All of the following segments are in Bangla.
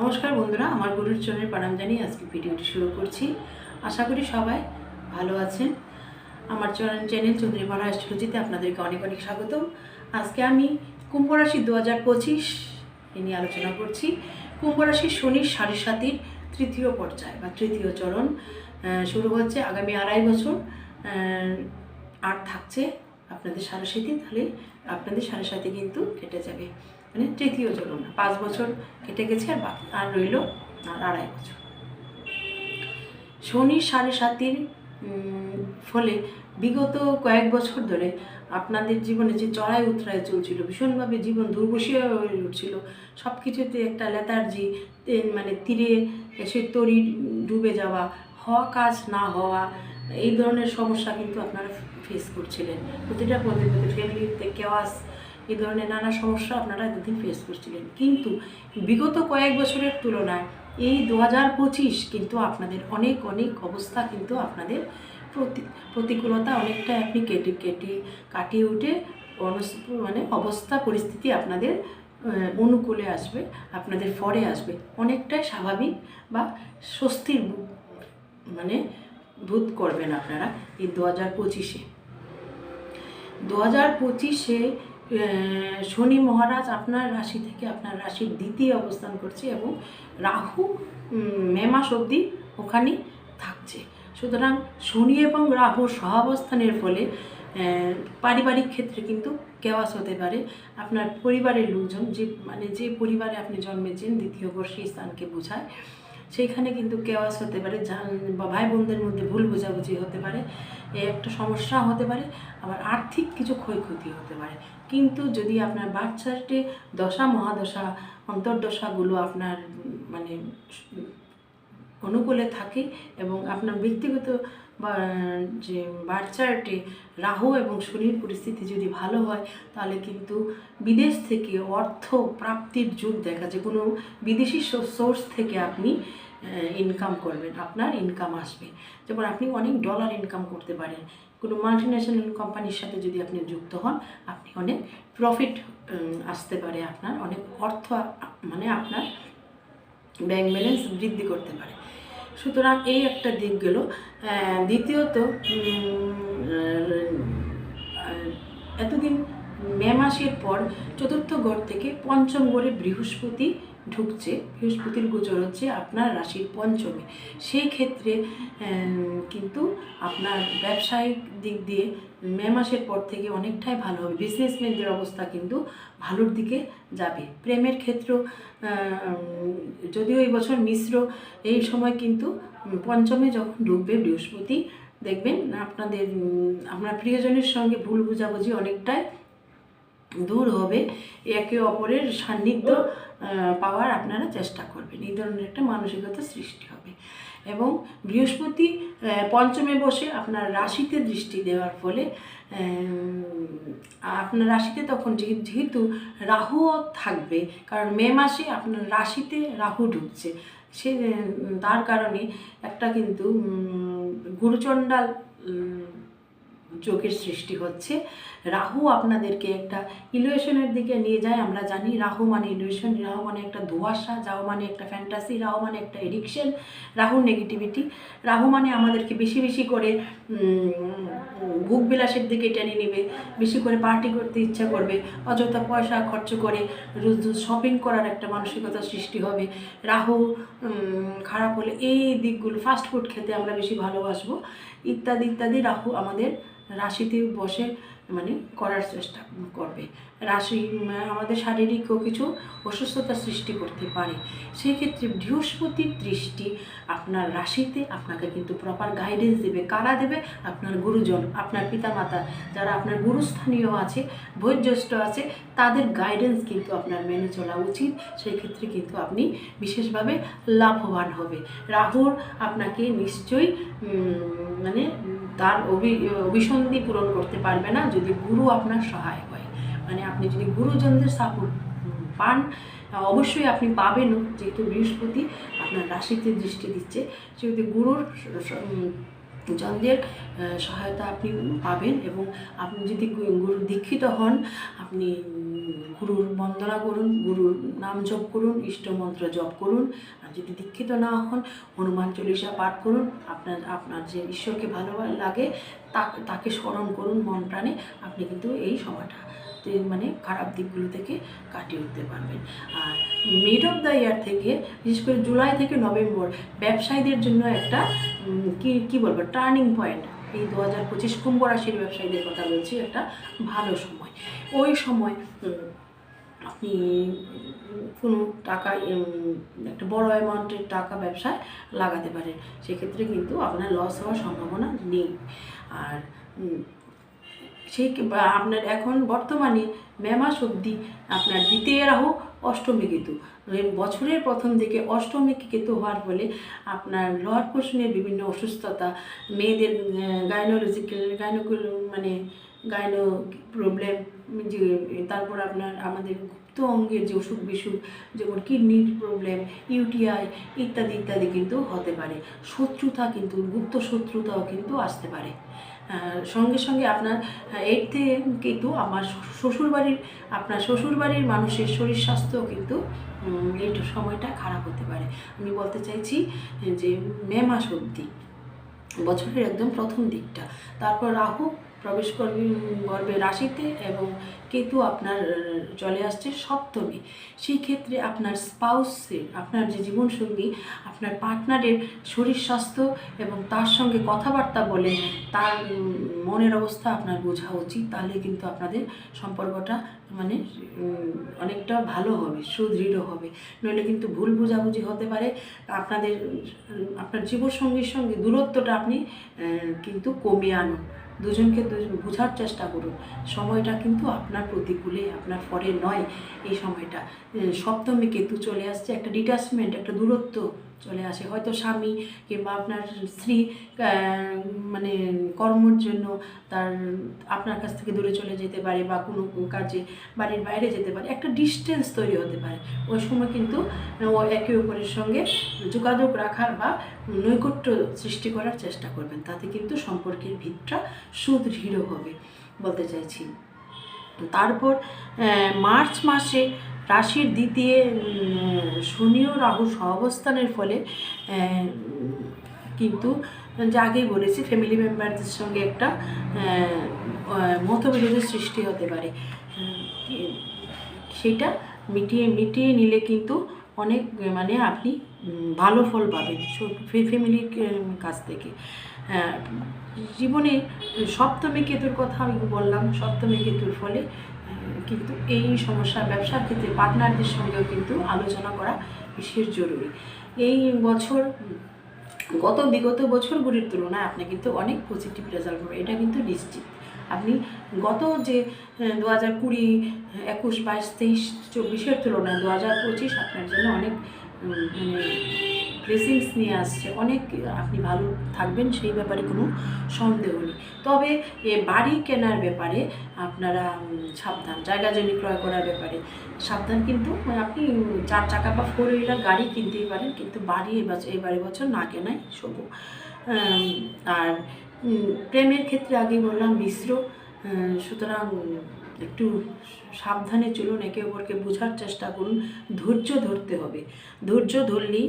নমস্কার বন্ধুরা, আমার গুরুর চরণের প্রণাম জানিয়ে আজকে ভিডিওটি শুরু করছি। আশা করি সবাই ভালো আছেন। আমার চরণ চ্যানেল মারা অ্যাস্ট্রোলজিতে আপনাদেরকে অনেক অনেক স্বাগতম। আজকে আমি কুম্ভ রাশি দু হাজার পঁচিশ নিয়ে আলোচনা করছি। কুম্ভ রাশির শনির সাড়ে সাতির তৃতীয় পর্যায় বা তৃতীয় চরণ। শুরু হচ্ছে আগামী আড়াই বছর। আর থাকছে আপনাদের সাড়ে সাথে তাহলে আপনাদের সাড়ে সাথে কিন্তু কেটে যাবে। মানে তৃতীয় চরণ পাঁচ বছর কেটে গেছে আর বাকি আর রইল আর আড়াই বছর। শনি সাড়ে সাতির ফলে বিগত কয়েক বছর ধরে আপনাদের জীবনে যে চড়াই উতরায় চলছিল, ভীষণভাবে জীবন দুর্বশীয় হয়ে উঠছিল সব কিছুতে একটা লেতার্জি মানে তীরে এসে তরি ডুবে যাওয়া, হওয়া কাজ না হওয়া, এই ধরনের সমস্যা কিন্তু আপনারা ফেস করছিলেন। প্রতিটা পদে পদে ফ্যামিলিতে কেওয়াস এই ধরনের নানা সমস্যা আপনারা এতদিন ফেস করছিলেন। কিন্তু বিগত কয়েক বছরের তুলনায় এই দু হাজার পঁচিশ কিন্তু আপনাদের অনেক অনেক অবস্থা কিন্তু আপনাদের প্রতি, প্রতিকূলতা অনেকটা আপনি কেটে কেটে কাটিয়ে উঠে মানে অবস্থা, পরিস্থিতি আপনাদের অনুকূলে আসবে, আপনাদের ফরে আসবে। অনেকটাই স্বাভাবিক বা স্বস্তির মানে বোধ করবেন আপনারা এই দু হাজার পঁচিশে। দু হাজার পঁচিশে শনি মহারাজ আপনার রাশি থেকে আপনার রাশির দ্বিতীয় অবস্থান করছে এবং রাহু মে মাস অবধি ওখানেই থাকছে। সুতরাং শনি এবং রাহুর সহাবস্থানের ফলে পারিবারিক ক্ষেত্রে কিন্তু কেওয়াস হতে পারে। আপনার পরিবারের লোকজন যে মানে যে পরিবারে আপনি জন্মেছেন, দ্বিতীয় বর্ষী স্থানকে বোঝায় সেইখানে কিন্তু কেওয়াস হতে পারে বা ভাই বোনদের মধ্যে ভুল বোঝাবুঝি হতে পারে, এ একটা সমস্যা হতে পারে, আবার আর্থিক কিছু ক্ষয়ক্ষতি হতে পারে। কিন্তু যদি আপনার বাচ্চাটি দশা মহাদশা, অন্তর্দশাগুলো আপনার মানে অনুকূলে থাকে এবং আপনার ব্যক্তিগত বা, যে বাচ্চাটে রাহু এবং শনির পরিস্থিতি যদি ভালো হয়, তাহলে কিন্তু বিদেশ থেকে অর্থ প্রাপ্তির যুগ দেখা যে কোনো বিদেশি সোর্স থেকে আপনি ইনকাম করবেন, আপনার ইনকাম আসবে। যেমন আপনি অনেক ডলার ইনকাম করতে পারেন। কোনো মাল্টি ন্যাশনাল কোম্পানির সাথে যদি আপনি যুক্ত হন, আপনি অনেক প্রফিট আসতে পারে, আপনার অনেক অর্থ মানে আপনার ব্যাংক ব্যালেন্স বৃদ্ধি করতে পারে। সুতরাং এই একটা দিক গেল। দ্বিতীয়ত এতদিন মে মাসের পর চতুর্থ ঘর থেকে পঞ্চম ঘরে বৃহস্পতি ঢুকছে, বৃহস্পতির গোচর হচ্ছে আপনার রাশির পঞ্চমে। সেই ক্ষেত্রে কিন্তু আপনার ব্যবসায়িক দিক দিয়ে মে মাসের পর থেকে অনেকটাই ভালো হবে। বিজনেসম্যানদের অবস্থা কিন্তু ভালোর দিকে যাবে। প্রেমের ক্ষেত্র যদিও এই বছর মিশ্র, এই সময় কিন্তু পঞ্চমে যখন ঢুকবে বৃহস্পতি, দেখবেন আপনাদের আপনার প্রিয়জনের সঙ্গে ভুল বোঝাবুঝি অনেকটাই দূর হবে, একে অপরের সান্নিধ্য পাওয়ার আপনারা চেষ্টা করবেন। এই ধরনের একটা মানসিকতা সৃষ্টি হবে। এবং বৃহস্পতি পঞ্চমে বসে আপনার রাশিতে দৃষ্টি দেওয়ার ফলে আপনার রাশিতে তখন যেহে- যেহেতু রাহুও থাকবে, কারণ মে মাসে আপনার রাশিতে রাহু ঢুকছে। সে তার কারণে একটা কিন্তু গুরুচণ্ডাল যোগের সৃষ্টি হচ্ছে। রাহু আপনাদেরকে একটা ইলুয়েশনের দিকে নিয়ে যায়। আমরা জানি রাহু মানে ইলুয়েশন। রাহু মানে একটা ধোঁয়াশা রাহু মানে একটা ফ্যান্টাসি রাহু মানে একটা এডিকশন রাহু নেগেটিভিটি রাহু মানে আমাদেরকে বেশি বেশি করে ভোগ বিলাসের দিকে টেনে নেবে। বেশি করে পার্টি করতে ইচ্ছা করবে। অযথা পয়সা খরচ করে রোজ রোজ শপিং করার একটা মানসিকতা সৃষ্টি হবে। রাহু খারাপ হলে এই দিকগুলো ফাস্ট ফুড খেতে আমরা বেশি ভালোবাসবো। ইত্যাদি ইত্যাদি রাহু আমাদের রাশিতে বসে মানে করার চেষ্টা করবে। রাশি আমাদের শারীরিকও কিছু অসুস্থতার সৃষ্টি করতে পারে। সেই ক্ষেত্রে বৃহস্পতির দৃষ্টি আপনার রাশিতে আপনাকে কিন্তু প্রপার গাইডেন্স দেবে, কারা দেবে? আপনার গুরুজন, আপনার পিতামাতা, যারা আপনার গুরুস্থানীয় আছে, বয়োজ্যেষ্ঠ আছে, তাদের গাইডেন্স কিন্তু আপনার মেনে চলা উচিত। সেই ক্ষেত্রে কিন্তু আপনি বিশেষভাবে লাভবান হবে। রাহুর আপনাকে নিশ্চয়ই মানে তার অভি, অভিসন্ধি পূরণ করতে পারবে না যদি গুরু আপনার সহায় হয়। মানে আপনি যদি গুরুজনদের সাপোর্ট পান, অবশ্যই আপনি পাবেন যেহেতু বৃহস্পতি আপনার রাশিতে দৃষ্টি দিচ্ছে। সেহেতু গুরুর জনদের সহায়তা আপনি পাবেন এবং আপনি যদি গুরু দীক্ষিত হন, আপনি গুরুর বন্দনা করুন, গুরুর নাম জপ করুন, ইষ্টমন্ত্র জপ করুন। আর যদি দীক্ষিত না হন, হনুমান চল্লিশা পাঠ করুন। আপনার আপনার যে ঈশ্বরকে ভালো লাগে, তাকে স্মরণ করুন মন প্রাণে। আপনি কিন্তু এই সময়টা মানে খারাপ দিকগুলো থেকে কাটিয়ে উঠতে পারবেন। আর মিড অফ দ্য ইয়ার থেকে, বিশেষ করে জুলাই থেকে নভেম্বর, ব্যবসায়ীদের জন্য একটা কি কি বলব টার্নিং পয়েন্ট এই দু হাজার পঁচিশ কুম্ভ রাশির ব্যবসায়ীদের কথা বলছি, একটা ভালো সময়। ওই সময় আপনি কোনো টাকা একটা বড় অ্যামাউন্টের টাকা ব্যবসায় লাগাতে পারেন। সেক্ষেত্রে কিন্তু আপনার লস হওয়ার সম্ভাবনা নেই। আর সেই আপনার এখন বর্তমানে মে মাস অবধি আপনার দ্বিতীয় রাহু অষ্টমী কেতু। বছরের প্রথম দিকে অষ্টমী কেতু হওয়ার ফলে আপনার লোয়ার পোর্শনের বিভিন্ন অসুস্থতা, মেয়েদের গাইনোলজিক্যাল গাইনোকুল মানে গাইনো প্রবলেম যে, তারপর আপনার আমাদের গুপ্ত অঙ্গের যে অসুখ বিসুখ, যেমন কিডনির প্রবলেম ইউটিআই ইত্যাদি ইত্যাদি কিন্তু হতে পারে। শত্রুতা কিন্তু, গুপ্ত শত্রুতাও কিন্তু আসতে পারে। সঙ্গে সঙ্গে আপনার এর থেকে কিন্তু আমার শ্বশুরবাড়ির, আপনার শ্বশুরবাড়ির মানুষের শরীর স্বাস্থ্য কিন্তু এই সময়টা খারাপ হতে পারে। আমি বলতে চাইছি যে মে মাস অবধি, বছরের একদম প্রথম দিকটা। তারপর রাহু প্রবেশ করবে করবে রাশিতে এবং কেতু আপনার চলে আসছে সপ্তমী। সেই ক্ষেত্রে আপনার স্পাউসের আপনার যে জীবনসঙ্গী, আপনার পার্টনারের শরীর স্বাস্থ্য এবং তার সঙ্গে কথাবার্তা বলে তার মনের অবস্থা আপনার বোঝা উচিত। তাহলে কিন্তু আপনাদের সম্পর্কটা মানে অনেকটা ভালো হবে, সুদৃঢ় হবে। নইলে কিন্তু ভুল বোঝাবুঝি হতে পারে। আপনাদের, আপনার জীবনসঙ্গীর সঙ্গে দূরত্বটা আপনি কিন্তু কমিয়ে আনুন। দুজনকে দুজন বোঝার চেষ্টা করুন। সময়টা কিন্তু আপনার প্রতিকূলে, আপনার পরে নয় এই সময়টা। সপ্তমী কেতু চলে আসছে একটা ডিটাচমেন্ট একটা দূরত্ব চলে আসে। হয়তো স্বামী কিংবা আপনার স্ত্রী মানে কর্মর জন্য তার, আপনার কাছ থেকে দূরে চলে যেতে পারে বা কোনো কাজে বাড়ির বাইরে যেতে পারে। একটা ডিস্টেন্স তৈরি হতে পারে। ওই সময় কিন্তু ও একে অপরের সঙ্গে যোগাযোগ রাখার বা নৈকট্য সৃষ্টি করার চেষ্টা করবেন। তাতে কিন্তু সম্পর্কের ভিতটা সুদৃঢ় হবে বলতে চাইছি। তারপর মার্চ মাসে রাশির দ্বিতীয় শনি ও রাহু সহাবস্থানের ফলে কিন্তু যে আগেই বলেছি ফ্যামিলি মেম্বারদের সঙ্গে একটা মতবিরোধের সৃষ্টি হতে পারে। সেটা মিটিয়ে মিটিয়ে নিলে কিন্তু অনেক মানে আপনি ভালো ফল পাবেন। ফ্যামিলির কাছ থেকে। জীবনে সপ্তমী কেতুর কথা আমি বললাম, সপ্তমী কেতুর ফলে কিন্তু এই সমস্যা, ব্যবসার ক্ষেত্রে পার্টনারদের সঙ্গেও কিন্তু আলোচনা করা বিশেষ জরুরি। এই বছর, গত বিগত বছরগুলির তুলনায় আপনি কিন্তু অনেক পজিটিভ রেজাল্ট পাবেন, এটা কিন্তু নিশ্চিত। আপনি গত যে দু হাজার কুড়ি, একুশ, বাইশ, তেইশ, চব্বিশের তুলনায় দু হাজার পঁচিশ আপনার জন্য অনেক মানে ব্লেসিংস নিয়ে আসছে। অনেক, আপনি ভালো থাকবেন, সেই ব্যাপারে কোনো সন্দেহ নেই। তবে বাড়ি কেনার ব্যাপারে আপনারা সাবধান জায়গা জমি ক্রয় করার ব্যাপারে সাবধান। কিন্তু আপনি চার চাকা বা ফোর হুইলার গাড়ি কিনতেই পারেন, কিন্তু বাড়ি এবারে বছর না কেনাই শুভ আর প্রেমের ক্ষেত্রে আগে বললাম মিশ্র সুতরাং একটু সাবধানে চলুন একে অপরকে বোঝার চেষ্টা করুন। ধৈর্য ধরতে হবে। ধৈর্য ধরলেই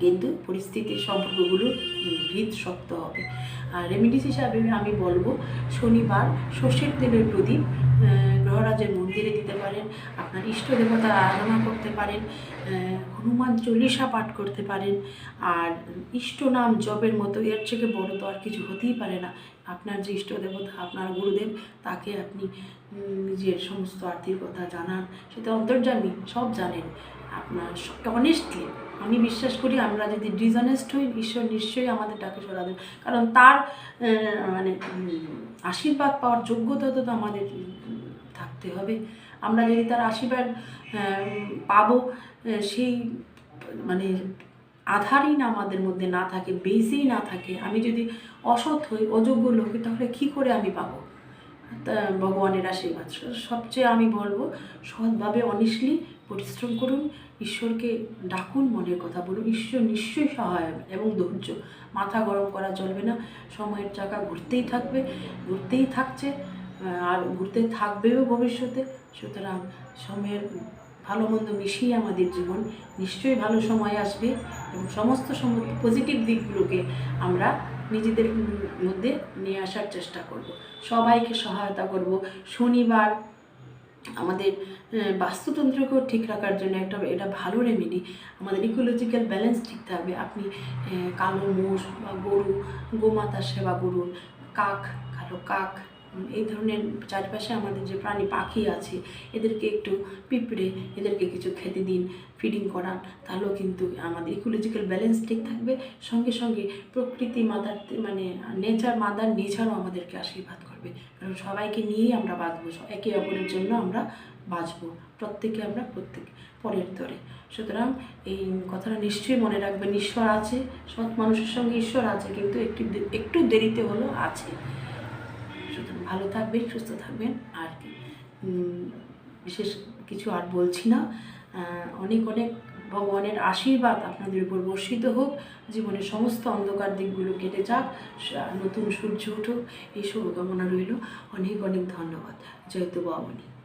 কিন্তু পরিস্থিতির সম্পর্কগুলোর ভিত শক্ত হবে। আর রেমিডিস হিসাবে আমি বলব, শনিবার সর্ষের তেলের প্রদীপ গ্রহরাজের মন্দিরে দিতে পারেন, আপনার ইষ্ট দেবতার আরাধনা করতে পারেন হনুমান চল্লিশা পাঠ করতে পারেন, আর ইষ্ট নাম জপের মতো এর থেকে বড় তো আর কিছু হতেই পারে না। আপনার যে ইষ্ট দেবতা, আপনার গুরুদেব, তাকে আপনি নিজের সমস্ত আর্থিক কথা জানান সেটা অন্তর্জামী সব জানেন। আপনার অনেস্টলি আমি বিশ্বাস করি আমরা যদি ডিসঅনেস্ট হই, ঈশ্বর নিশ্চয়ই আমাদের ডাকে দেন কারণ তার মানে আশীর্বাদ পাওয়ার যোগ্যতা তো আমাদের থাকতে হবে। আমরা যদি তার আশীর্বাদ পাবো সেই মানে আধারই না আমাদের মধ্যে না থাকে বেসই না থাকে, আমি যদি অসৎ হই, অযোগ্য লোক তাহলে কী করে আমি পাবো? ভগবানের আশীর্বাদ। সবচেয়ে আমি বলব, সৎভাবে অনেস্টলি পরিশ্রম করুন, ঈশ্বরকে ডাকুন মনের কথা বলুন। ঈশ্বর নিশ্চয়ই সহায় এবং ধৈর্য। মাথা গরম করা চলবে না। সময়ের চাকা ঘুরতেই থাকবে, ঘুরতেই থাকছে আর ঘুরতে থাকবেও ভবিষ্যতে। সুতরাং সময়ের ভালো মন্দ মিশিয়ে আমাদের জীবন নিশ্চয়ই ভালো সময় আসবে এবং সমস্ত সময় পজিটিভ দিকগুলোকে আমরা নিজেদের মধ্যে নিয়ে আসার চেষ্টা করব। সবাইকে সহায়তা করব। শনিবার আমাদের বাস্তুতন্ত্রকেও ঠিক রাখার জন্য একটা, এটা ভালো রেমেডি আমাদের ইকোলজিক্যাল ব্যালেন্স ঠিক থাকবে। আপনি কালো মোষ বা গরু গোমাতার সেবা করুন, কাক, কালো কাক এই ধরনের চারপাশে আমাদের যে প্রাণী পাখি আছে, এদেরকে একটু পিঁপড়ে, এদেরকে কিছু খেতে দিন ফিডিং করান, তাহলেও কিন্তু আমাদের ইকোলজিক্যাল ব্যালেন্স ঠিক থাকবে। সঙ্গে সঙ্গে প্রকৃতি মাতার মানে নেচার মাদার নেচারও আমাদেরকে আশীর্বাদ করবে। কারণ সবাইকে নিয়েই আমরা বাঁচবো একে অপরের জন্য আমরা বাঁচবো, প্রত্যেকে আমরা প্রত্যেক, পরের তরে সুতরাং এই কথাটা নিশ্চয়ই মনে রাখবেন, ঈশ্বর আছে, সৎ মানুষের সঙ্গে ঈশ্বর আছে, কিন্তু একটু একটু দেরিতে হলেও আছে। সুতরাং ভালো থাকবেন, সুস্থ থাকবেন, আর কি। বিশেষ কিছু আর বলছি না। অনেক অনেক ভগবানের আশীর্বাদ আপনাদের উপর বর্ষিত হোক। জীবনের সমস্ত অন্ধকার দিকগুলো কেটে যাক নতুন সূর্য উঠুক, এই শুভকামনা রইল। অনেক অনেক ধন্যবাদ। জয়তু বাবনী।